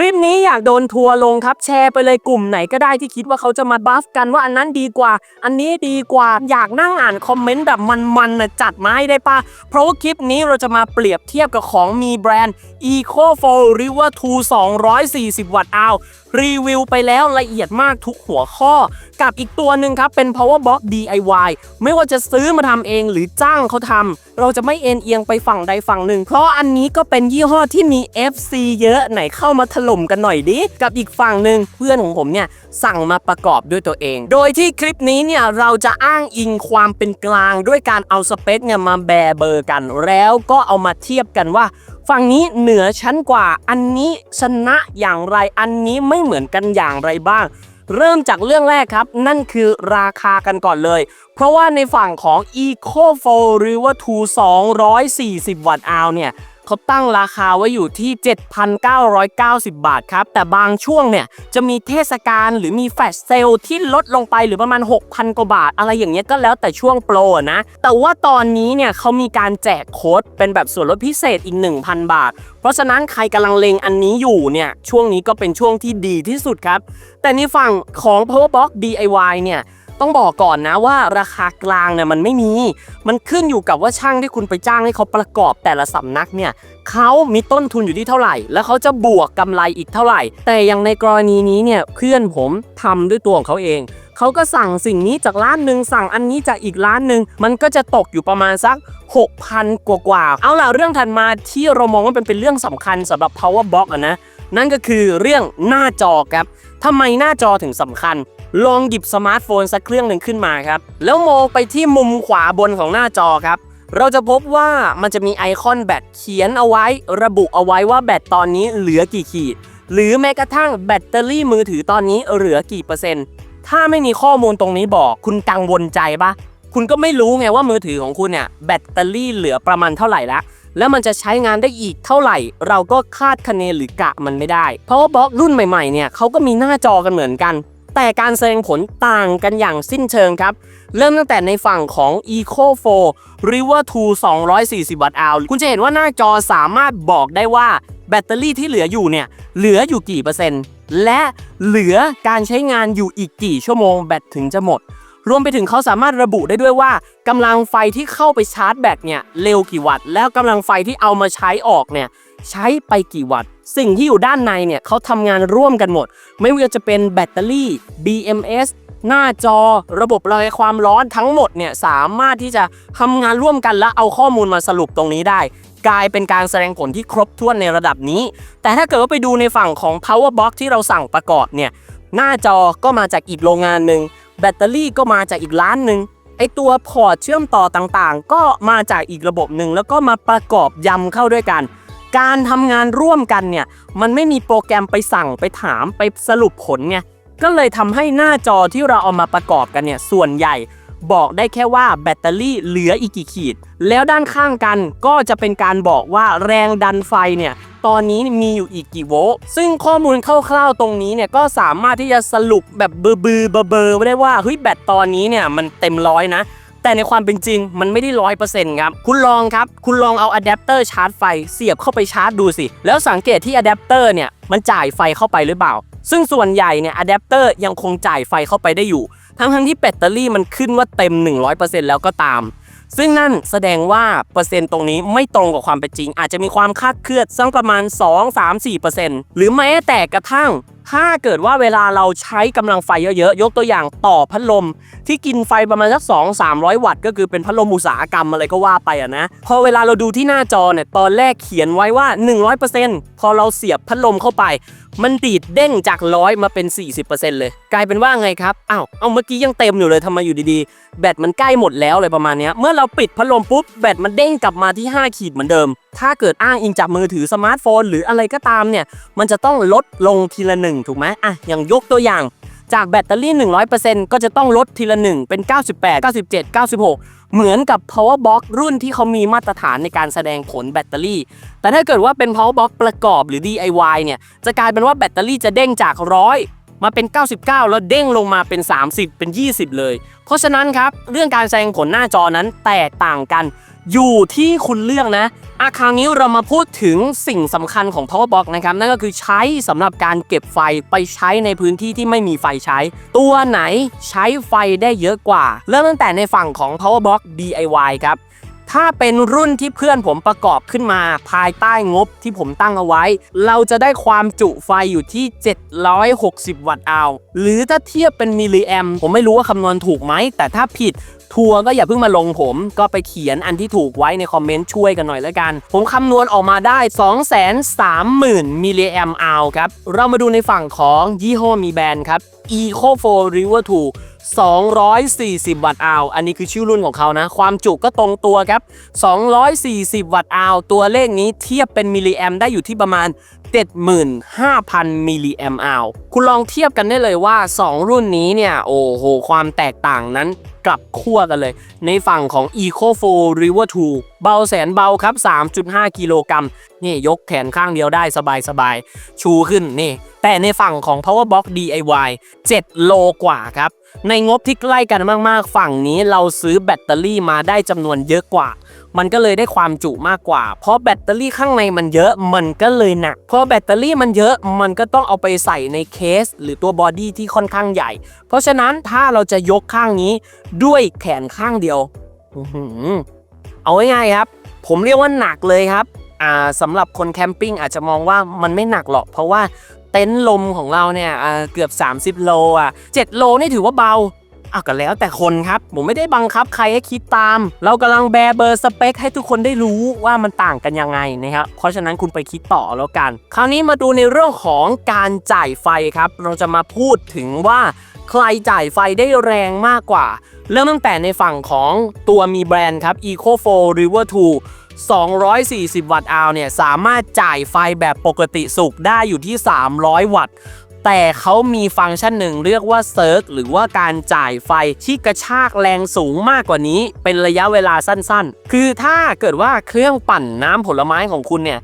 คลิปนี้อยากโดนทัวร์ลงครับ แชร์ไปเลยกลุ่มไหนก็ได้ที่คิดว่าเขาจะมาบัฟกันว่าอันนั้นดีกว่า อันนี้ดีกว่าอยากนั่งอ่านคอมเมนต์แบบมันๆนะจัดมาให้ได้ปะเพราะว่าคลิปนี้เราจะมาเปรียบเทียบกับของมีแบรนด์ Eco f o River 2 240 วัตต์อาวรีวิวไปแล้วละเอียดมากทุกหัวข้อ กับอีกตัวหนึ่งครับ เป็น Power Box DIY ไม่ว่าจะซื้อมาทำเองหรือจ้างเขาทำเราจะไม่เอ็นเอียงไปฝั่งใดฝั่งหนึ่ง เพราะอันนี้ก็เป็นยี่ห้อที่มี FC เยอะไหนเข้ามาถล่มกันหน่อยดิ กับอีกฝั่งหนึ่งเพื่อนของผมเนี่ยสั่งมาประกอบด้วยตัวเอง โดยที่คลิปนี้เนี่ยเราจะอ้างอิงความเป็นกลางด้วยการเอาสเปคเนี่ยมาแบร์เบอร์กัน แล้วก็เอามาเทียบกันว่า ฝั่งนี้เหนือชั้นกว่า อันนี้ชนะอย่างไร อันนี้ไม่เหมือนกันอย่างไรบ้าง เริ่มจากเรื่องแรกครับ นั่นคือราคากันก่อนเลย เพราะว่าในฝั่งของ Eco 4 River 2 240 วัตต์อาวเนี่ย เขาตั้งราคาไว้อยู่ที่ 7,990 บาทครับ แต่บางช่วงเนี่ยจะมีเทศกาลหรือมีแฟลชเซลที่ลดลงไปหรือประมาณ 6,000 กว่าบาท อะไรอย่างเงี้ยก็แล้วแต่ช่วงโปรนะ แต่ว่าตอนนี้เนี่ยเขามีการแจกโค้ดเป็นแบบส่วนลดพิเศษอีก 1,000 บาท เพราะฉะนั้นใครกำลังเลงอันนี้อยู่เนี่ยช่วงนี้ก็เป็นช่วงที่ดีที่สุดครับ แต่ในฝั่งของ Powerbox DIY เนี่ย ต้องบอกก่อนนะว่าราคากลางเนี่ยมันไม่มี มันขึ้นอยู่กับว่าช่างที่คุณไปจ้างให้เขาประกอบแต่ละสำนักเนี่ยเขามีต้นทุนอยู่ที่เท่าไหร่ แล้วเขาจะบวกกำไรอีกเท่าไหร่ แต่อย่างในกรณีนี้เนี่ยเพื่อนผมทำด้วยตัวของเขาเองเขาก็สั่งสิ่งนี้จากร้านหนึ่งสั่งอันนี้จากอีกร้านหนึ่งมันก็จะตกอยู่ประมาณสัก 6,000 กว่ากว่าๆเอาล่ะเรื่องถัดมาที่เรามองว่าเป็นเป็นเรื่องสำคัญสำหรับ power box อะนะนั่นก็คือเรื่องหน้าจอครับทำไมหน้าจอถึงสำคัญ ลองหยิบสมาร์ทโฟนสักเครื่องหนึ่งขึ้นมาครับ แล้วมองไปที่มุมขวาบนของหน้าจอครับ เราจะพบว่ามันจะมีไอคอนแบตเขียนเอาไว้ ระบุเอาไว้ว่าแบตตอนนี้เหลือกี่ขีด หรือแม้กระทั่งแบตเตอรี่มือถือตอนนี้เหลือกี่เปอร์เซ็นต์ ถ้าไม่มีข้อมูลตรงนี้บอก คุณกังวลใจปะคุณก็ไม่รู้ไงว่ามือถือของคุณเนี่ยแบตเตอรี่เหลือประมาณเท่าไหร่ละแล้วมันจะใช้งานได้อีกเท่าไหร่ เราก็คาดคะเนหรือกะมันไม่ได้ เพราะว่าบล็อกรุ่นใหม่ๆเนี่ยเขาก็มีหน้าจอกันเหมือนกัน แต่การแสดงผลต่างกันอย่างสิ้นเชิงครับ เริ่มตั้งแต่ในฝั่งของ Eco 4 River 2 240 วัตต์อาวคุณจะเห็นว่าหน้าจอสามารถบอกได้ว่าแบตเตอรี่ที่เหลืออยู่เนี่ย เหลืออยู่กี่เปอร์เซ็นต์ และเหลือการใช้งานอยู่อีกกี่ชั่วโมงแบตถึงจะหมด รวมไปถึงเขาสามารถระบุได้ด้วยว่ากำลังไฟที่เข้าไปชาร์จแบตเนี่ยเร็วกี่วัตต์ แล้วกำลังไฟที่เอามาใช้ออกเนี่ย ใช้ไปกี่วัตต์ สิ่งที่อยู่ด้านในเนี่ยเขาทำงานร่วมกันหมด ไม่ว่าจะเป็นแบตเตอรี่ BMS หน้าจอระบบระบายความร้อนทั้งหมดเนี่ยสามารถที่จะทำงานร่วมกันและเอาข้อมูลมาสรุปตรงนี้ได้ กลายเป็นการแสดงผลที่ครบถ้วนในระดับนี้ แต่ถ้าเกิดว่าไปดูในฝั่งของ power box ที่เราสั่งประกอบเนี่ยหน้าจอก็มาจากอีกโรงงานหนึ่งแบตเตอรี่ก็มาจากอีกร้านหนึ่งไอตัวพอร์ตเชื่อมต่อต่างๆ ก็มาจากอีกระบบหนึ่งแล้วก็มาประกอบยำเข้าด้วยกัน การทำงานร่วมกันเนี่ยมันไม่มีโปรแกรมไปสั่งไปถามไปสรุปผลไงก็เลยทำให้หน้าจอที่เราเอามาประกอบกันเนี่ยส่วนใหญ่บอกได้แค่ว่าแบตเตอรี่เหลืออีกกี่ขีด แล้วด้านข้างกันก็จะเป็นการบอกว่าแรงดันไฟเนี่ยตอนนี้มีอยู่อีกกี่โวลต์ซึ่งข้อมูลคร่าวๆตรงนี้เนี่ยก็สามารถที่จะสรุปแบบเบอร์เบอร์เบอร์เบอไว้ได้ว่าเฮ้ยแบตตอนนี้เนี่ยมันเต็มร้อยนะ แต่ในความเป็นจริงมันไม่ได้ร้อยเปอร์เซ็นต์ครับ คุณลองครับ คุณลองเอาอะแดปเตอร์ชาร์จไฟเสียบเข้าไปชาร์จดูสิ แล้วสังเกตที่อะแดปเตอร์เนี่ยมันจ่ายไฟเข้าไปหรือเปล่า ซึ่งส่วนใหญ่เนี่ยอะแดปเตอร์ยังคงจ่ายไฟเข้าไปได้อยู่ ทั้งทั้งที่แบตเตอรี่มันขึ้นว่าเต็ม 100%แล้วก็ตาม ซึ่งนั่นแสดงว่าเปอร์เซ็นต์ตรงนี้ไม่ตรงกับความเป็นจริง อาจจะมีความคลาดเคลื่อนสักประมาณ 2 3 4หรือแม้แต่กระทั่ง ถ้าเกิดว่าเวลาเราใช้กำลังไฟเยอะๆ ยกตัวอย่างต่อพัดลม ที่กินไฟประมาณสัก2 300วัตต์ก็คือเป็นพัดลมอุตสาหกรรมอะไรก็ว่าไปอะนะ พอเวลาเราดูที่หน้าจอเนี่ยตอนแรกเขียนไว้ว่า 100%พอเราเสียบพัดลมเข้าไปมันดีดเด้งจากร้อยมาเป็น 40%เลย กลายเป็นว่าไงครับอ้าวเอาเมื่อกี้ยังเต็มอยู่เลยทำไมอยู่ดีๆ แบตมันใกล้หมดแล้วเลยประมาณนี้เมื่อเราปิดพัดลมปุ๊บแบตมันเด้งกลับมาที่ 5 ขีดเหมือนเดิม ถ้าเกิดอ้างอิงจากมือถือสมาร์ทโฟน หรืออะไรก็ตามเนี่ยมันจะต้องลดลงทีละหนึ่งถูกไหมอะอย่างยกตัวอย่าง จากแบตเตอรี่ 100%ก็จะต้องลดทีละหนึ่งเป็น 98 97 96 เหมือนกับ power box รุ่นที่เขามีมาตรฐานในการแสดงผลแบตเตอรี่ แต่ถ้าเกิดว่าเป็น power box ประกอบหรือ DIY เนี่ย จะกลายเป็นว่าแบตเตอรี่จะเด้งจากร้อย มาเป็น 99 แล้วเด้งลงมาเป็น 30 เป็น 20 เลย เพราะฉะนั้นครับ เรื่องการแสดงผลหน้าจอนั้นแตกต่างกัน อยู่ที่คุณเลือกนะอาคราวนี้เรามาพูดถึงสิ่งสำคัญของ power box นะครับ นั่นก็คือใช้สำหรับการเก็บไฟไปใช้ในพื้นที่ที่ไม่มีไฟใช้ ตัวไหนใช้ไฟได้เยอะกว่า เริ่มตั้งแต่ในฝั่งของ power box DIY ครับ ถ้าเป็นรุ่นที่เพื่อนผมประกอบขึ้นมาภายใต้งบที่ผมตั้งเอาไว้ เราจะได้ความจุไฟอยู่ที่ 760 วัตต์อาวหรือถ้าเทียบเป็นมิลลิแอมผมไม่รู้ว่าคำนวณถูกไหม แต่ถ้าผิดทัวร์ก็อย่าเพิ่งมาลงผม ก็ไปเขียนอันที่ถูกไว้ในคอมเมนต์ช่วยกันหน่อยแล้วกัน ผมคำนวณออกมาได้ 230,000 มิลลิแอมอาวครับ เรามาดูในฝั่งของยี่ห้อมีแบรนด์ครับ Eco 4 River 2 240 วัตต์อาวอันนี้คือชื่อรุ่นของเขานะ ความจุก็ตรงตัวครับ 240 วัตต์อาวตัวเลขนี้เทียบเป็นมิลลิแอมได้อยู่ที่ประมาณ 75,000 มิลลิแอมอาวคุณลองเทียบกันได้เลยว่า 2 รุ่นนี้เนี่ย โอ้โห ความแตกต่างนั้นกลับขั้วกันเลย ในฝั่งของ Eco 4 River 2 เบาแสนเบาครับ 3.5 กิโลกรัมนี่ยกแขนข้างเดียวได้สบายๆ ชูขึ้นนี่ แต่ในฝั่งของ Powerbox DIY 7 โลกว่าครับ ในงบที่ใกล้กันมากๆ ฝั่งนี้เราซื้อแบตเตอรี่มาได้จำนวนเยอะกว่ามันก็เลยได้ความจุมากกว่า เพราะแบตเตอรี่ข้างในมันเยอะมันก็เลยหนักเพราะแบตเตอรี่มันเยอะมันก็ต้องเอาไปใส่ในเคส หรือตัวบอดี้ที่ค่อนข้างใหญ่ เพราะฉะนั้นถ้าเราจะยกข้างนี้ด้วยแขนข้างเดียวเอาง่ายๆครับ ผมเรียกว่าหนักเลยครับอ่าสำหรับคนแคมปิ้งอาจจะมองว่ามันไม่หนักหรอก เพราะว่าเต็นท์ลมของเราเนี่ยเกือบ 30 โลอะ7โลนี่ถือว่าเบา อะก็แล้วแต่คนครับ ผมไม่ได้บังคับใครให้คิดตาม เรากำลังแบร์เบอร์สเปคให้ทุกคนได้รู้ว่ามันต่างกันยังไงนะครับ เพราะฉะนั้นคุณไปคิดต่อแล้วกัน คราวนี้มาดูในเรื่องของการจ่ายไฟครับ เราจะมาพูดถึงว่าใครจ่ายไฟได้แรงมากกว่า เริ่มตั้งแต่ในฝั่งของตัวมีแบรนด์ครับ Eco 4 River 2 240 วัตต์อาวเนี่ยสามารถจ่ายไฟแบบปกติสุขได้อยู่ที่ 300 วัตต์ แต่เขามีฟังก์ชันหนึ่งเรียกว่าเซิร์กหรือว่าการจ่ายไฟที่กระชากแรงสูงมากกว่านี้ เป็นระยะเวลาสั้นๆ คือถ้าเกิดว่าเครื่องปั่นน้ำผลไม้ของคุณเนี่ย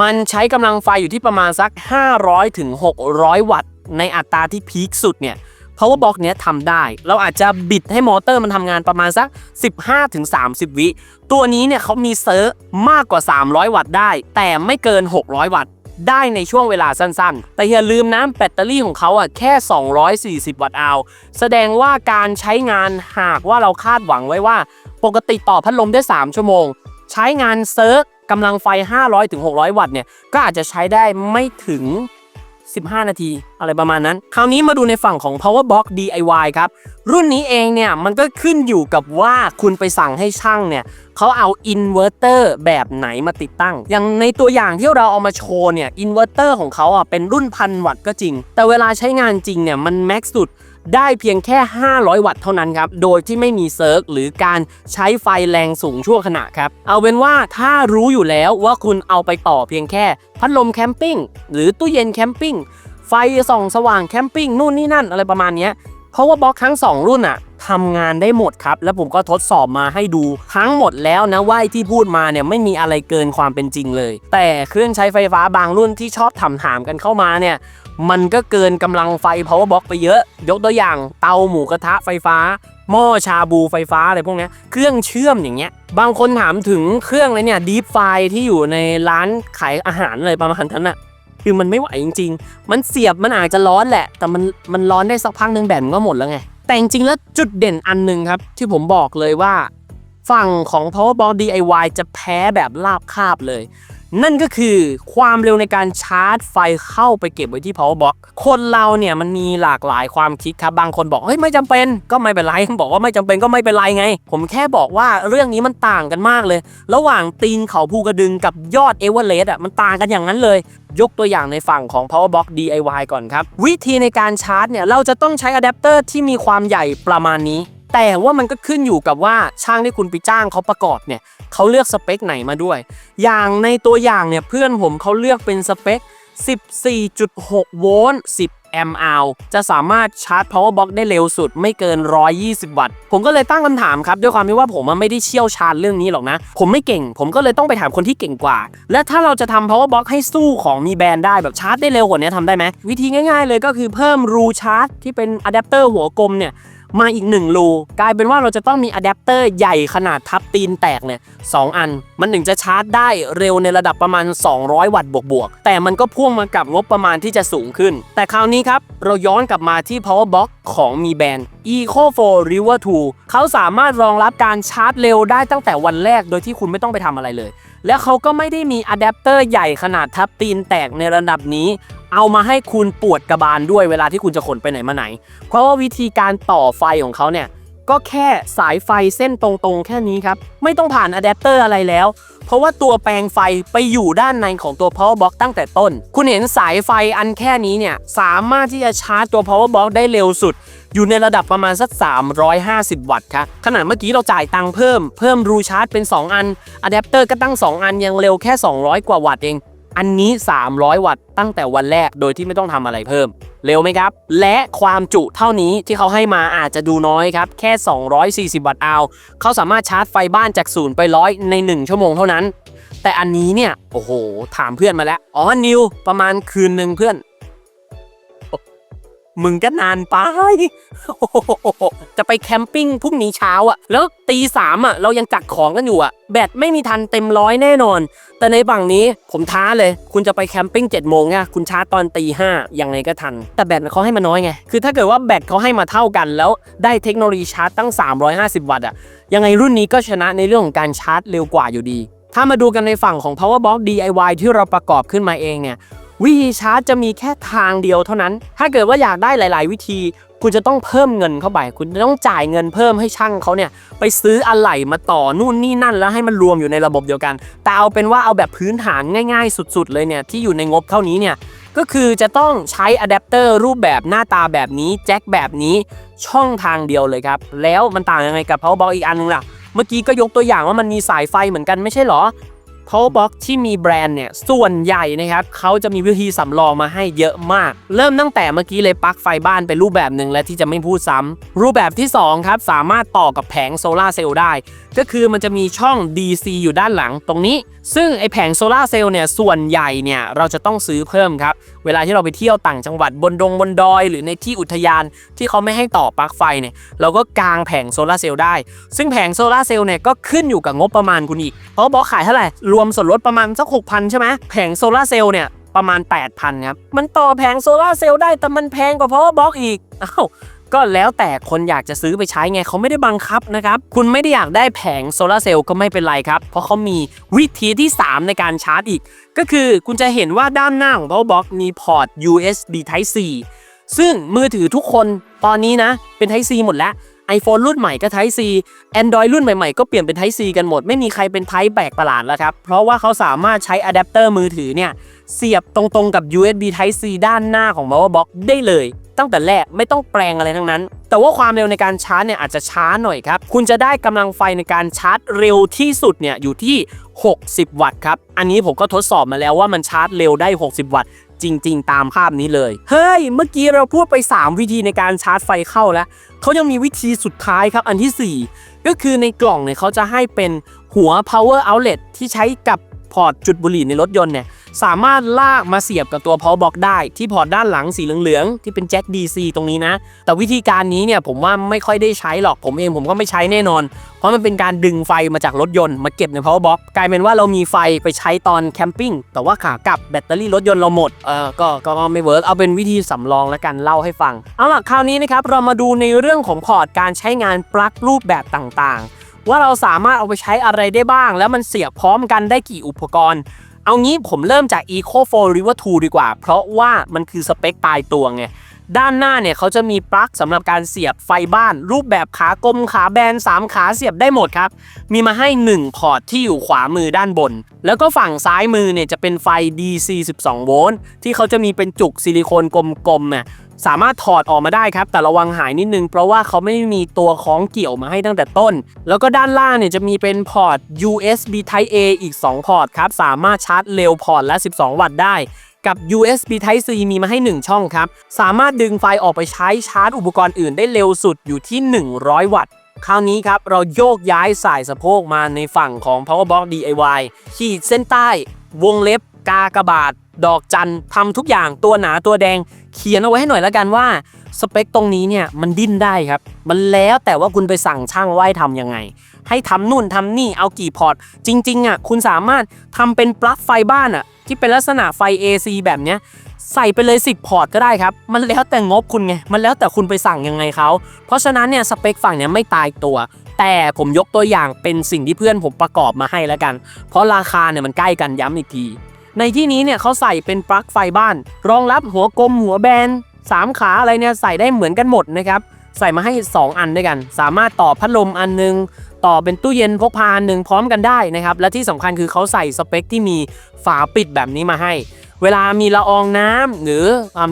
มันใช้กำลังไฟอยู่ที่ประมาณสัก 500ถึง600 วัตต์ ในอัตราที่พีคสุดเนี่ย Powerbox เนี้ยทำได้ เราอาจจะบิดให้มอเตอร์มันทำงานประมาณสัก 15-30 วิ ตัวนี้เนี่ยเขามีเซิร์ฟมากกว่า 300 วัตต์ได้ แต่ไม่เกิน 600 วัตต์ ได้ในช่วงเวลาสั้นๆ แต่อย่าลืมนะแบตเตอรี่ของเขาอะแค่ 240 วัตต์อาวแสดงว่าการใช้งานหากว่าเราคาดหวังไว้ว่า ปกติต่อพัดลมได้ 3 ชั่วโมง ใช้งานเซิร์ฟกำลังไฟ 500-600 วัตต์เนี่ยก็อาจจะใช้ได้ไม่ถึง 15 นาที อะไรประมาณนั้น คราวนี้มาดูในฝั่งของ Powerbox DIY ครับ รุ่นนี้เองเนี่ยมันก็ขึ้นอยู่กับว่าคุณไปสั่งให้ช่างเนี่ยเขาเอาอินเวอร์เตอร์แบบไหนมาติดตั้ง อย่างในตัวอย่างที่เราเอามาโชว์เนี่ยอินเวอร์เตอร์ของเขาอะเป็นรุ่นพันวัตต์ก็จริง แต่เวลาใช้งานจริงเนี่ยมันแม็กซ์สุด ได้เพียงแค่ 500 วัตต์เท่านั้นครับ โดยที่ไม่มีเซิร์ฟหรือการใช้ไฟแรงสูงชั่วขณะครับ เอาเป็นว่าถ้ารู้อยู่แล้วว่าคุณเอาไปต่อเพียงแค่ พัดลมแคมปิ้งหรือตู้เย็นแคมปิ้งไฟส่องสว่างแคมปิ้งนู่นนี่นั่นอะไรประมาณนี้ ราะว่าบล็อกทั้ง 2 รุ่นอะทำงานได้หมดครับ แล้วผมก็ทดสอบมาให้ดูทั้งหมดแล้วนะว่าที่พูดมาเนี่ยไม่มีอะไรเกินความเป็นจริงเลย แต่เครื่องใช้ไฟฟ้าบางรุ่นที่ชอบถามถามๆกันเข้ามาเนี่ยมันก็เกินกำลังไฟ power box ไปเยอะ ยกตัวอย่างเตาหมูกระทะไฟฟ้า หม้อชาบูไฟฟ้าอะไรพวกนี้เครื่องเชื่อมอย่างเงี้ย บางคนถามถึงเครื่องอะไรเนี่ยดีฟไฟที่อยู่ในร้านขายอาหารอะไรประมาณนั้นอะ คือมันไม่ไหวจริง ๆ มันเสียบมันอาจจะร้อนแหละ แต่มันมันร้อนได้สักพักหนึ่งแบตมันก็หมดแล้วไง แต่จริงๆแล้วจุดเด่นอันหนึ่งครับ ที่ผมบอกเลยว่า ฝั่งของ Powerball DIY จะแพ้แบบลาบคาบเลย นั่นก็คือความเร็วในการชาร์จไฟเข้าไปเก็บไว้ที่ powerbox คนเราเนี่ยมันมีหลากหลายความคิดครับ บางคนบอกเฮ้ยไม่จำเป็นก็ไม่เป็นไรบอกว่าไม่จำเป็นก็ไม่เป็นไรไง ผมแค่บอกว่าเรื่องนี้มันต่างกันมากเลย ระหว่างตีนเขาภูกระดึงกับยอดเอเวอเรสต์อะมันต่างกันอย่างนั้นเลย ยกตัวอย่างในฝั่งของ powerbox DIY ก่อนครับ วิธีในการชาร์จเนี่ยเราจะต้องใช้อะแดปเตอร์ที่มีความใหญ่ประมาณนี้ แต่ว่ามันก็ขึ้นอยู่กับว่าช่างที่คุณไปจ้างเขาประกอบเนี่ยเขาเลือกสเปคไหนมาด้วย อย่างในตัวอย่างเนี่ยเพื่อนผมเขาเลือกเป็นสเปค 14.6 โวลต์ 10 แอมป์อาวจะสามารถชาร์จ power box ได้เร็วสุดไม่เกิน 120 วัตต์ ผมก็เลยตั้งคำถามครับ ด้วยความที่ว่าผมไม่ได้เชี่ยวชาญเรื่องนี้หรอกนะ ผมไม่เก่ง ผมก็เลยต้องไปถามคนที่เก่งกว่า และถ้าเราจะทำ power box ให้สู้ของมีแบรนด์ได้แบบชาร์จได้เร็วกว่านี้ทำได้ไหม วิธีง่ายๆเลยก็คือเพิ่มรูชาร์จที่เป็นอะแดปเตอร์หัวกลมเนี่ย มาอีกหนึ่งรูกลายเป็นว่าเราจะต้องมีอะแดปเตอร์ใหญ่ขนาดทับตีนแตกเนี่ยสองอัน มันถึงจะชาร์จได้เร็วในระดับประมาณ 200 วัตต์บวกๆ แต่มันก็พ่วงมากับงบประมาณที่จะสูงขึ้น แต่คราวนี้ครับ เราย้อนกลับมาที่ power box ของมีแบรนด์ Eco 4 River 2เขาสามารถรองรับการชาร์จเร็วได้ตั้งแต่วันแรกโดยที่คุณไม่ต้องไปทำอะไรเลย และเขาก็ไม่ได้มีอะแดปเตอร์ใหญ่ขนาดทับตีนแตกในระดับนี้ เอามาให้คุณปวดกระบาลด้วยเวลาที่คุณจะขนไปไหนมาไหน เพราะว่าวิธีการต่อไฟของเขาเนี่ยก็แค่สายไฟเส้นตรงๆ แค่นี้ครับ ไม่ต้องผ่านอะแดปเตอร์อะไรแล้ว เพราะว่าตัวแปลงไฟไปอยู่ด้านในของตัว power box ตั้งแต่ต้น คุณเห็นสายไฟอันแค่นี้เนี่ย สามารถที่จะชาร์จตัว power box ได้เร็วสุด อยู่ในระดับประมาณสัก 350 วัตต์ครับขนาดเมื่อกี้เราจ่ายตังค์เพิ่ม เพิ่มรูชาร์จเป็น 2 อันอะแดปเตอร์ก็ตั้ง 2 อันยังเร็วแค่ 200 กว่าวัตต์เอง อันนี้ 300 วัตต์ตั้งแต่วันแรกโดยที่ไม่ต้องทำอะไรเพิ่ม เร็วไหมครับ และความจุเท่านี้ที่เขาให้มาอาจจะดูน้อยครับ แค่ 240 วัตต์อาวเขาสามารถชาร์จไฟบ้านจากศูนย์ไปร้อยใน 1 ชั่วโมงเท่านั้น แต่อันนี้เนี่ย โอ้โห ถามเพื่อนมาแล้ว อ๋อนิวประมาณคืนหนึ่งเพื่อน มึงก็นานไป จะไปแคมปิ้งพรุ่งนี้เช้าอะแล้วตีสามอะเรายังจัดของกันอยู่อะแบตไม่มีทันเต็มร้อยแน่นอน แต่ในฝั่งนี้ผมท้าเลย คุณจะไปแคมปิ้ง7จ็ดโมงเนี่ยคุณชาร์จตอนตีห้ายังไงก็ทัน แต่แบตเขาให้มาน้อยไง คือถ้าเกิดว่าแบตเขาให้มาเท่ากันแล้วได้เทคโนโลยีชาร์จตั้ง 350 วัตต์อะยังไงรุ่นนี้ก็ชนะในเรื่องของการชาร์จเร็วกว่าอยู่ดี ถ้ามาดูกันในฝั่งของ powerbox DIY ที่เราประกอบขึ้นมาเองเนี่ย วิธีชาร์จจะมีแค่ทางเดียวเท่านั้น ถ้าเกิดว่าอยากได้หลาย ๆ วิธี คุณจะต้องเพิ่มเงินเข้าไป คุณจะต้องจ่ายเงินเพิ่มให้ช่างเขาเนี่ย ไปซื้ออะไหล่มาต่อนู่นนี่นั่นแล้วให้มันรวมอยู่ในระบบเดียวกัน แต่เอาเป็นว่าเอาแบบพื้นฐานง่าย ๆ สุด ๆ เลยเนี่ยที่อยู่ในงบเท่านี้เนี่ย ก็คือจะต้องใช้อะแดปเตอร์รูปแบบหน้าตาแบบนี้แจ็คแบบนี้ช่องทางเดียวเลยครับ แล้วมันต่างยังไงกับ powerbox อีกอันนึงล่ะ เมื่อกี้ก็ยกตัวอย่างว่ามันมีสายไฟเหมือนกันไม่ใช่หรอ powerbox ที่มีแบรนด์เนี่ย ส่วนใหญ่นะครับเขาจะมีวิธีสำรองมาให้เยอะมาก เริ่มตั้งแต่เมื่อกี้เลยปลั๊กไฟบ้านเป็นรูปแบบหนึ่งและที่จะไม่พูดซ้ำ รูปแบบที่ 2 ครับ สามารถต่อกับแผงโซลาร์เซลล์ได้ ก็คือมันจะมีช่อง DC อยู่ด้านหลังตรงนี้ ซึ่งไอแผงโซลาร์เซลล์เนี่ย ส่วนใหญ่เนี่ย เราจะต้องซื้อเพิ่มครับ เวลาที่เราไปเที่ยวต่างจังหวัดบนดงบนดอย หรือในที่อุทยานที่เขาไม่ให้ต่อปลั๊กไฟเนี่ยเราก็กางแผงโซลาร์เซลล์ได้ ซึ่งแผงโซลาร์เซลล์เนี่ยก็ขึ้นอยู่กับงบประมาณคุณอีกเพราะบอกขายเท่าไหร่รวมส่วนลดประมาณสัก6,000ใช่ไหมแผงโซลาร์เซลล์เนี่ยประมาณ 8,000ครับ มันต่อแผงโซลาร์เซลล์ได้แต่มันแพงกว่าเพราะว่าบล็อกอีกอ้าวก็แล้วแต่คนอยากจะซื้อไปใช้ไงเขาไม่ได้บังคับนะครับ คุณไม่ได้อยากได้แผงโซลาร์เซลล์ก็ไม่เป็นไรครับ เพราะเขามีวิธีที่ 3 ในการชาร์จอีก ก็คือคุณจะเห็นว่าด้านหน้าของ Powerbox มีพอร์ต USB Type C ซึ่งมือถือทุกคนตอนนี้นะเป็น Type C หมดแล้ว iPhone รุ่นใหม่ก็ Type C Android รุ่นใหม่ๆ ก็เปลี่ยนเป็น Type C กันหมด ไม่มีใครเป็น Type แปลกประหลาดแล้วครับ เพราะว่าเขาสามารถใช้อะแดปเตอร์มือถือเนี่ย เสียบตรงๆกับ USB Type C ด้านหน้าของ Powerbox ได้เลย ตั้งแต่แรกไม่ต้องแปลงอะไรทั้งนั้น แต่ว่าความเร็วในการชาร์จเนี่ยอาจจะช้าหน่อยครับ คุณจะได้กำลังไฟในการชาร์จเร็วที่สุดเนี่ยอยู่ที่ 60 วัตต์ครับ อันนี้ผมก็ทดสอบมาแล้วว่ามันชาร์จเร็วได้ 60 วัตต์ จริง ๆ ตามภาพนี้เลย เฮ้ย เมื่อกี้เราพูดไป 3 วิธีในการชาร์จไฟเข้าแล้วเขายังมีวิธีสุดท้ายครับอันที่ 4 ก็คือในกล่องเนี่ยเขาจะให้เป็นหัว power outlet ที่ใช้กับพอร์ตจุดบุหรี่ในรถยนต์เนี่ย สามารถลากมาเสียบกับตัว power box ได้ ที่พอร์ตด้านหลังสีเหลืองๆ ที่เป็นแจ็ค DC ตรงนี้นะ แต่วิธีการนี้เนี่ยผมว่าไม่ค่อยได้ใช้หรอกผมเองผมก็ไม่ใช้แน่นอน เพราะมันเป็นการดึงไฟมาจากรถยนต์มาเก็บใน power box กลายเป็นว่าเรามีไฟไปใช้ตอนแคมปิ้งแต่ว่าขากลับแบตเตอรี่รถยนต์เราหมดเออก็ก็ก็ไม่เวิร์กเอาเป็นวิธีสำรองแล้วกันเล่าให้ฟัง เอาล่ะคราวนี้นะครับเรามาดูในเรื่องของพอร์ตการใช้งานปลั๊กรูปแบบต่างๆ ว่าเราสามารถเอาไปใช้อะไรได้บ้าง แล้วมันเสียบพร้อมกันได้กี่อุปกรณ์ เอางี้ผมเริ่มจาก Eco 4 River 2 ดีกว่า เพราะว่ามันคือสเปคตายตัวไง ด้านหน้าเนี่ยเขาจะมีปลั๊กสำหรับการเสียบไฟบ้าน รูปแบบขากลมขาแบน 3 ขาเสียบได้หมดครับ มีมาให้ 1 พอร์ตที่อยู่ขวามือด้านบน แล้วก็ฝั่งซ้ายมือเนี่ยจะเป็นไฟ DC 12 โวลต์ที่เขาจะมีเป็นจุกซิลิโคนกลมๆเนี่ย สามารถถอดออกมาได้ครับ แต่ระวังหายนิดนึง เพราะว่าเขาไม่มีตัวคล้องเกี่ยวมาให้ตั้งแต่ต้น แล้วก็ด้านล่างเนี่ยจะมีเป็นพอร์ต USB Type A อีก 2 พอร์ตครับ สามารถชาร์จเร็วพอร์ตละ 12 วัตต์ได้กับ USB Type C มีมาให้ 1 ช่องครับ สามารถดึงไฟออกไปใช้ชาร์จอุปกรณ์อื่นได้เร็วสุดอยู่ที่ 100 วัตต์ คราวนี้ครับ เราโยกย้ายสายสะโพกมาในฝั่งของ Powerbox DIY ขีดเส้นใต้ วงเล็บ กากระบาทดอกจันทำทุกอย่างตัวหนาตัวแดง เขียนเอาไว้ให้หน่อยแล้วกันว่าสเปคตรงนี้เนี่ยมันดิ้นได้ครับ มันแล้วแต่ว่าคุณไปสั่งช่างว่าให้ทำยังไง ให้ทำนู่นทำนี่เอากี่พอร์ต จริงๆอะคุณสามารถทำเป็นปลั๊กไฟบ้านอะที่เป็นลักษณะไฟ AC แบบเนี้ยใส่ไปเลย 10 พอร์ตก็ได้ครับ มันแล้วแต่งบคุณไง มันแล้วแต่คุณไปสั่งยังไงเขาเพราะฉะนั้นเนี่ยสเปคฝั่งเนี้ยไม่ตายตัว แต่ผมยกตัวอย่างเป็นสิ่งที่เพื่อนผมประกอบมาให้แล้วกัน เพราะราคาเนี่ยมันใกล้กันย้ำอีกที ในที่นี้เนี่ยเขาใส่เป็นปลั๊กไฟบ้าน รองรับหัวกลมหัวแบนสามขาอะไรเนี่ยใส่ได้เหมือนกันหมดนะครับใส่มาให้ 2 อันด้วยกัน สามารถต่อพัดลมอันนึง ต่อเป็นตู้เย็นพกพาอันหนึ่งพร้อมกันได้นะครับ และที่สำคัญคือเขาใส่สเปคที่มีฝาปิดแบบนี้มาให้ เวลามีละอองน้ำหรือ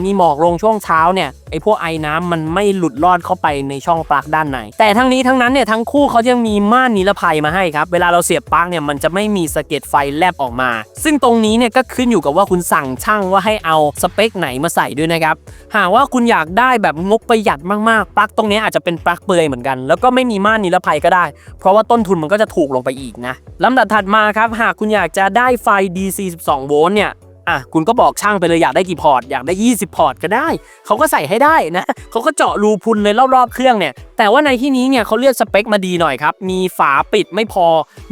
มีหมอกลงช่วงเช้าเนี่ยไอพวกไอ้น้ำมันไม่หลุดลอดเข้าไปในช่องปลั๊กด้านในแต่ทั้งนี้ทั้งนั้นเนี่ยทั้งคู่เขายังมีม่านนิรภัยมาให้ครับเวลาเราเสียบปลั๊กเนี่ยมันจะไม่มีสะเก็ดไฟแลบออกมา ซึ่งตรงนี้เนี่ยก็ขึ้นอยู่กับว่าคุณสั่งช่างว่าให้เอาสเปคไหนมาใส่ด้วยนะครับหากว่าคุณอยากได้แบบงบประหยัดมากๆปลั๊กตรงนี้อาจจะเป็นปลั๊กเปลือยเหมือนกัน แล้วก็ไม่มีม่านนิรภัยก็ได้ เพราะว่าต้นทุนมันก็จะถูกลงไปอีกนะลำดับถัดมาครับหากคุณอยากจะได้ไฟ DC 12 โวลต์เนี่ย อะคุณก็บอกช่างไปเลยอยากได้กี่พอร์ตอยากได้ 20 พอร์ตก็ได้ เขาก็ใส่ให้ได้นะเขาก็เจาะรูพุนเลยรอบๆเครื่องเนี่ย แต่ว่าในที่นี้เนี่ยเขาเลือกสเปคมาดีหน่อยครับ มีฝาปิดไม่พอ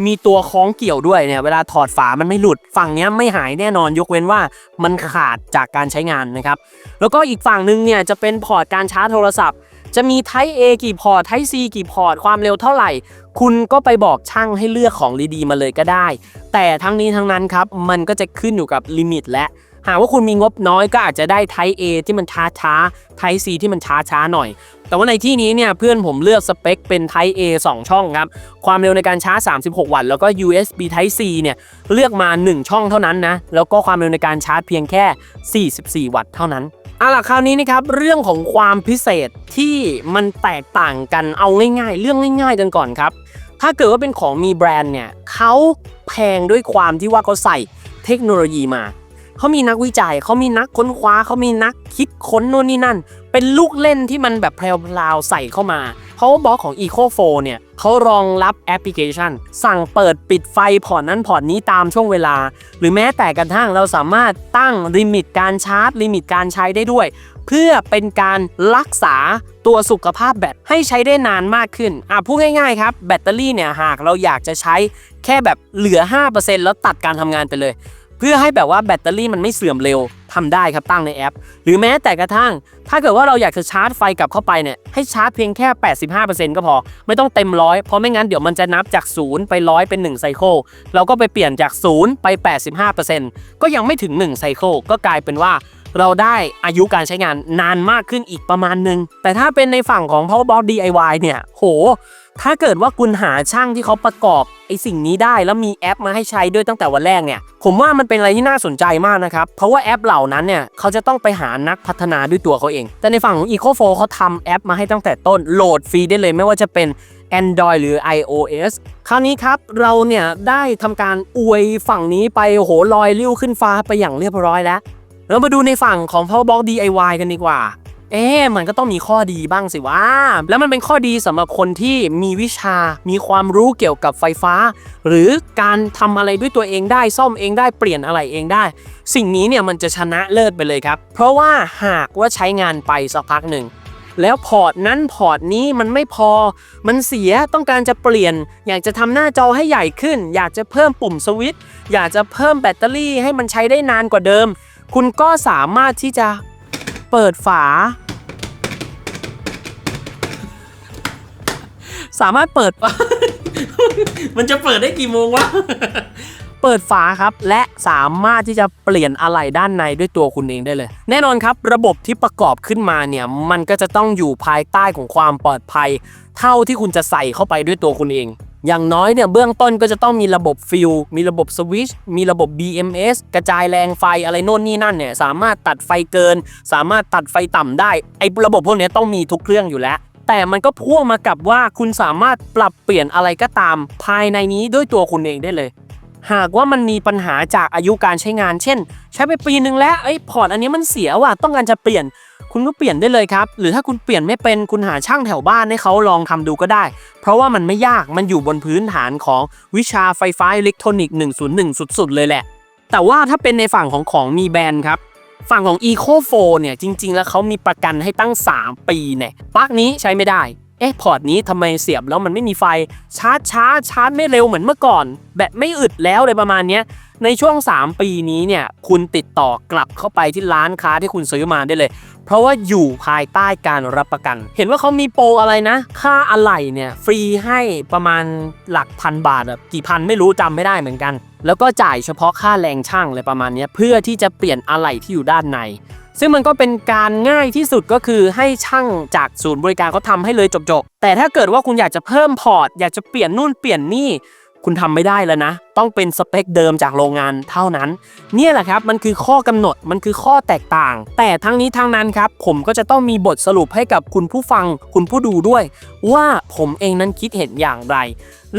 มีตัวคล้องเกี่ยวด้วยเนี่ย เวลาถอดฝามันไม่หลุด ฝั่งนี้ไม่หายแน่นอนยกเว้นว่ามันขาดจากการใช้งานนะครับ แล้วก็อีกฝั่งหนึ่งเนี่ยจะเป็นพอร์ตการชาร์จโทรศัพท์ จะมี Type A กี่พอร์ต Type C กี่พอร์ต ความเร็วเท่าไหร่ คุณก็ไปบอกช่างให้เลือกของดีๆมาเลยก็ได้ แต่ทั้งนี้ทั้งนั้นครับ มันก็จะขึ้นอยู่กับลิมิตและ หากว่าคุณมีงบน้อยก็อาจจะได้ Type A ที่มันช้าช้าๆ Type C ที่มันช้าช้าหน่อย แต่ว่าในที่นี้เนี่ยเพื่อนผมเลือกสเปคเป็น Type A 2 ช่องครับ ความเร็วในการชาร์จ 36 วัตต์ แล้วก็ USB Type C เนี่ยเลือกมา 1 ช่องเท่านั้นนะ แล้วก็ความเร็วในการชาร์จเพียงแค่ 44 วัตต์เท่านั้น เอาล่ะคราวนี้นะครับเรื่องของความพิเศษที่มันแตกต่างกันเอาง่าย ๆ เรื่องง่ายๆกันก่อนครับ ถ้าเกิดว่าเป็นของมีแบรนด์เนี่ยเขาแพงด้วยความที่ว่าเขาใส่เทคโนโลยีมาเขามีนักวิจัยเขามีนักค้นคว้าเขามีนักคิดค้นโน่นนี่นั่น เป็นลูกเล่นที่มันแบบแพรวๆใส่เข้ามาเพราะว่าบล็อกของ Eco4 เนี่ยเขารองรับแอปพลิเคชัน สั่งเปิดปิดไฟพอร์ตนั้นพอร์ตนี้ตามช่วงเวลา หรือแม้แต่กระทั่งเราสามารถตั้งลิมิตการชาร์จ ลิมิตการใช้ได้ด้วย เพื่อเป็นการรักษาตัวสุขภาพแบตให้ใช้ได้นานมากขึ้นอะพูดง่ายๆครับ แบตเตอรี่เนี่ยหากเราอยากจะใช้แค่แบบเหลือ 5%แล้วตัดการทำงานไปเลย เพื่อให้แบบว่าแบตเตอรี่มันไม่เสื่อมเร็ว ทำได้ครับตั้งในแอป หรือแม้แต่กระทั่ง ถ้าเกิดว่าเราอยากจะชาร์จไฟกลับเข้าไปเนี่ยให้ชาร์จเพียงแค่ 85%ก็พอ ไม่ต้องเต็มร้อยเพราะไม่งั้นเดี๋ยวมันจะนับจาก 0 ไปร้อยเป็น 1 ไซเคิลเราก็ไปเปลี่ยนจาก 0 ไป 85%ก็ยังไม่ถึง 1 ไซเคิลก็กลายเป็นว่าเราได้อายุการใช้งานนานมากขึ้นอีกประมาณนึง แต่ถ้าเป็นในฝั่งของ Powerbox DIY เนี่ย โห ถ้าเกิดว่าคุณหาช่างที่เขาประกอบไอสิ่งนี้ได้แล้วมีแอปมาให้ใช้ด้วยตั้งแต่วันแรกเนี่ย ผมว่ามันเป็นอะไรที่น่าสนใจมากนะครับ เพราะว่าแอปเหล่านั้นเนี่ยเขาจะต้องไปหานักพัฒนาด้วยตัวเขาเอง แต่ในฝั่งของ Eco4 เขาทำแอปมาให้ตั้งแต่ต้นโหลดฟรีได้เลยไม่ว่าจะเป็น Android หรือ iOS คราวนี้ครับเราเนี่ยได้ทำการอวยฝั่งนี้ไปโอ้โหลอยลิ้วขึ้นฟ้าไปอย่างเรียบร้อยแล้วเรามาดูในฝั่งของ Powerbox DIY กันดีกว่า เอ๊ะมันก็ต้องมีข้อดีบ้างสิว่าแล้วมันเป็นข้อดีสำหรับคนที่มีวิชา มีความรู้เกี่ยวกับไฟฟ้า หรือการทำอะไรด้วยตัวเองได้ซ่อมเองได้เปลี่ยนอะไรเองได้ สิ่งนี้เนี่ยมันจะชนะเลิศไปเลยครับ เพราะว่าหากว่าใช้งานไปสักพักหนึ่งแล้วพอร์ตนั้นพอร์ตนี้มันไม่พอ มันเสียต้องการจะเปลี่ยน อยากจะทำหน้าจอให้ใหญ่ขึ้น อยากจะเพิ่มปุ่มสวิตช์อยากจะเพิ่มแบตเตอรี่ให้มันใช้ได้นานกว่าเดิม คุณก็สามารถที่จะ เปิดฝา สามารถเปิด มันจะเปิดได้กี่โมงวะ เปิดฝาครับ และสามารถที่จะเปลี่ยนอะไหล่ด้านในด้วยตัวคุณเองได้เลย แน่นอนครับ ระบบที่ประกอบขึ้นมาเนี่ย มันก็จะต้องอยู่ภายใต้ของความปลอดภัย เท่าที่คุณจะใส่เข้าไปด้วยตัวคุณเอง อย่างน้อยเนี่ยเบื้องต้นก็จะต้องมีระบบฟิลมีระบบสวิชมีระบบ BMS กระจายแรงไฟอะไรโน่นนี่นั่นเนี่ยสามารถตัดไฟเกิน สามารถตัดไฟต่ำได้ไอ้ระบบพวกนี้ต้องมีทุกเครื่องอยู่แล้ว แต่มันก็พ่วงมากับว่าคุณสามารถปรับเปลี่ยนอะไรก็ตามภายในนี้ด้วยตัวคุณเองได้เลย หากว่ามันมีปัญหาจากอายุการใช้งาน เช่น ใช้ไปปีนึงแล้วไอ้พอร์ตอันนี้มันเสียว่ะต้องการจะเปลี่ยน คุณก็เปลี่ยนได้เลยครับ หรือถ้าคุณเปลี่ยนไม่เป็นคุณหาช่างแถวบ้านให้เขาลองทำดูก็ได้ เพราะว่ามันไม่ยากมันอยู่บนพื้นฐานของวิชาไฟฟ้าอิเล็กทรอนิกส์101 สุด ๆ เลยแหละ แต่ว่าถ้าเป็นในฝั่งของของมีแบรนด์ครับฝั่งของ Eco 4เนี่ยจริง ๆ แล้วเขามีประกันให้ตั้ง 3 ปีเนี่ยปลั๊กนี้ใช้ไม่ได้ เอ๊ะพอร์ตนี้ทำไมเสียบแล้วมันไม่มีไฟชาร์จช้าชาร์จไม่เร็วเหมือนเมื่อก่อน แบตไม่อึดแล้วเลยประมาณเนี้ย ในช่วง 3 ปีนี้เนี่ยคุณติดต่อกลับเข้าไปที่ร้านค้าที่คุณซื้อมาได้เลย เพราะว่าอยู่ภายใต้การรับประกัน เห็นว่าเขามีโปรอะไรนะ ค่าอะไหล่เนี่ยฟรีให้ประมาณหลักพันบาทอะกี่พันไม่รู้จำไม่ได้เหมือนกัน แล้วก็จ่ายเฉพาะค่าแรงช่างเลยประมาณนี้เพื่อที่จะเปลี่ยนอะไหล่ที่อยู่ด้านในซึ่งมันก็เป็นการง่ายที่สุดก็คือให้ช่างจากศูนย์บริการเขาทำให้เลยจบๆ แต่ถ้าเกิดว่าคุณอยากจะเพิ่มพอร์ต อยากจะเปลี่ยนนู่นเปลี่ยนนี่ คุณทำไม่ได้แล้วนะ ต้องเป็นสเปคเดิมจากโรงงานเท่านั้น เนี่ยแหละครับมันคือข้อกำหนดมันคือข้อแตกต่าง แต่ทั้งนี้ทั้งนั้นครับ ผมก็จะต้องมีบทสรุปให้กับคุณผู้ฟังคุณผู้ดูด้วย ว่าผมเองนั้นคิดเห็นอย่างไร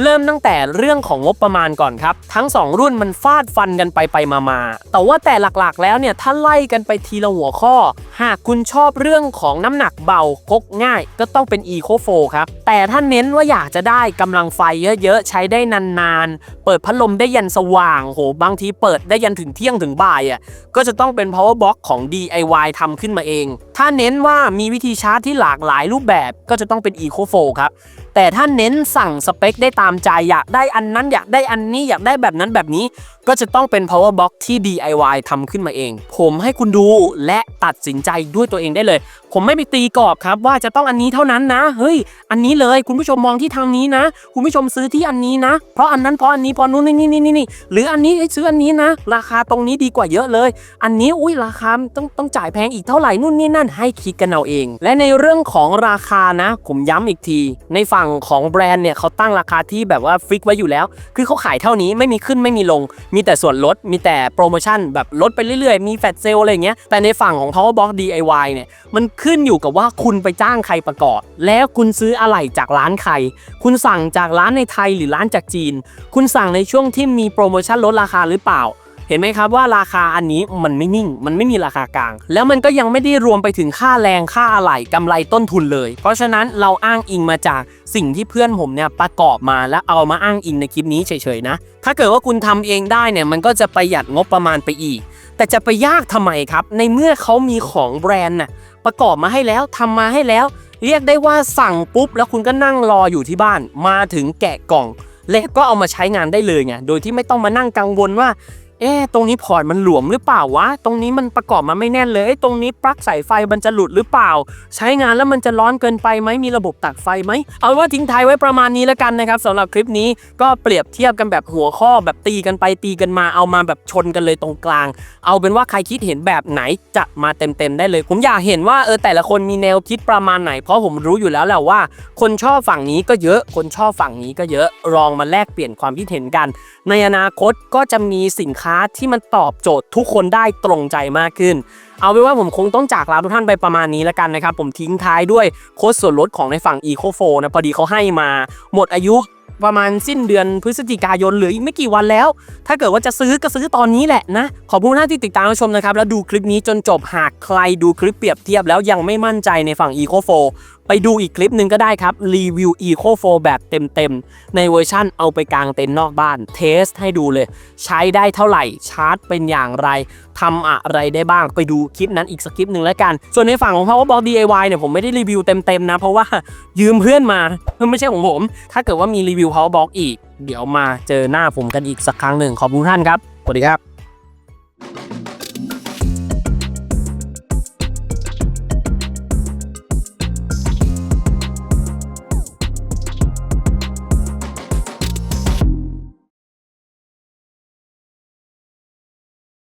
เริ่มตั้งแต่เรื่องของงบประมาณก่อนครับ ทั้ง 2 รุ่นมันฟาดฟันกันไปไปมามาแต่ว่าแต่หลักๆ แล้วเนี่ยถ้าไล่กันไปทีละหัวข้อ หากคุณชอบเรื่องของน้ำหนักเบาพกง่าย ก็ต้องเป็น Eco 4ครับแต่ถ้าเน้นว่าอยากจะได้กำลังไฟเยอะๆใช้ได้นานๆเปิดพัดลมได้ยันสว่างโหบางทีเปิดได้ยันถึงเที่ยงถึงบ่ายอะก็จะต้องเป็น power box ของ DIY ทำขึ้นมาเอง ถ้าเน้นว่ามีวิธีชาร์จที่หลากหลายรูปแบบก็จะต้องเป็น Eco f o ครับ แต่ถ้าเน้นสั่งสเปคได้ตามใจอยากได้อันนั้นอยากได้อันนี้อยากได้แบบนั้นแบบนี้ ก็จะต้องเป็น power box ที่ DIY ทำขึ้นมาเอง ผมให้คุณดูและตัดสินใจด้วยตัวเองได้เลย ผมไม่ไปตีกรอบครับว่าจะต้องอันนี้เท่านั้นนะ เฮ้ย อันนี้เลยคุณผู้ชมมองที่ทางนี้นะ คุณผู้ชมซื้อที่อันนี้นะ เพราะอันนั้นเพราะอันนี้เพราะนู้นนี่นี่นี่นี่หรืออันนี้เอ้ยซื้ออันนี้นะ ราคาตรงนี้ดีกว่าเยอะเลย อันนี้อุ้ยราคาต้องต้องจ่ายแพงอีกเท่าไหร่นู่นนี่นั่นให้คิดกันเอาเอง และในเรื่องของราคานะ ผมย้ำอีกที ในฝั่งของแบรนด์เนี่ยเขาตั้งราคาที่แบบว่าฟิกไว้อยู่แล้ว คือเขาขายเท่านี้ไม่มีขึ้นไม่มีลง มีแต่ส่วนลด มีแต่โปรโมชั่นแบบลดไปเรื่อยๆ มีแฟลชเซลอะไรเงี้ย แต่ในฝั่งของ Powerbox DIY เนี่ย มันขึ้นอยู่กับว่าคุณไปจ้างใครประกอบ แล้วคุณซื้ออะไหล่จากร้านใคร คุณสั่งจากร้านในไทยหรือร้านจากจีน คุณสั่งในช่วงที่มีโปรโมชั่นลดราคาหรือเปล่า เห็นไหมครับว่าราคาอันนี้มันไม่นิ่ง มันไม่มีราคากลาง แล้วมันก็ยังไม่ได้รวมไปถึงค่าแรงค่าอะไหล่กำไรต้นทุนเลย เพราะฉะนั้นเราอ้างอิงมาจากสิ่งที่เพื่อนผมเนี่ยประกอบมาแล้วเอามาอ้างอิงในคลิปนี้เฉยๆนะ ถ้าเกิดว่าคุณทำเองได้เนี่ยมันก็จะประหยัดงบประมาณไปอีก แต่จะไปยากทำไมครับ ในเมื่อเขามีของแบรนด์น่ะประกอบมาให้แล้วทำมาให้แล้ว เรียกได้ว่าสั่งปุ๊บ แล้วคุณก็นั่งรออยู่ที่บ้าน มาถึงแกะกล่อง แล้วก็เอามาใช้งานได้เลยไงโดยที่ไม่ต้องมานั่งกังวลว่า เอ๊ตรงนี้พอร์ตมันหลวมหรือเปล่าวะ ตรงนี้มันประกอบมาไม่แน่นเลย ตรงนี้ปลั๊กสายไฟมันจะหลุดหรือเปล่า ใช้งานแล้วมันจะร้อนเกินไปไหมมีระบบตัดไฟไหม เอาว่าทิ้งท้ายไว้ประมาณนี้แล้วกันนะครับสำหรับคลิปนี้ก็เปรียบเทียบกันแบบหัวข้อแบบตีกันไปตีกันมาเอามาแบบชนกันเลยตรงกลาง เอาเป็นว่าใครคิดเห็นแบบไหนจะมาเต็มๆได้เลย ผมอยากเห็นว่าเออแต่ละคนมีแนวคิดประมาณไหน เพราะผมรู้อยู่แล้วแหละว่า คนชอบฝั่งนี้ก็เยอะคนชอบฝั่งนี้ก็เยอะลองมาแลกเปลี่ยนความคิดเห็นกัน ในอนาคตก็จะมีสินค้าที่มันตอบโจทย์ทุกคนได้ตรงใจมากขึ้น เอาเป็นว่าผมคงต้องจากลาทุกท่านไปประมาณนี้แล้วกันนะครับ ผมทิ้งท้ายด้วยโค้ดส่วนลดของในฝั่ง Eco 4นะพอดีเขาให้มาหมดอายุประมาณสิ้นเดือนพฤศจิกายนเหลืออีกไม่กี่วันแล้ว ถ้าเกิดว่าจะซื้อก็ซื้อตอนนี้แหละนะ ขอบคุณท่านที่ติดตามชมนะครับ แล้วดูคลิปนี้จนจบหากใครดูคลิปเปรียบเทียบแล้วยังไม่มั่นใจในฝั่ง Eco 4 ไปดูอีกคลิปหนึ่งก็ได้ครับ รีวิว Eco 4 แบบเต็มๆ ในเวอร์ชั่นเอาไปกลางเต็นท์นอกบ้าน เทสให้ดูเลย ใช้ได้เท่าไหร่ ชาร์จเป็นอย่างไรทำอะไรได้บ้าง ไปดูคลิปนั้นอีกสักคลิปหนึ่งแล้วกัน ส่วนในฝั่งของ Powerbox DIY เนี่ยผมไม่ได้รีวิวเต็มๆนะ เพราะว่ายืมเพื่อนมาไม่ใช่ของผม ถ้าเกิดว่ามีรีวิว Powerbox อีก เดี๋ยวมาเจอหน้าผมกันอีกสักครั้งหนึ่งขอบคุณท่านครับสวัสดีครับ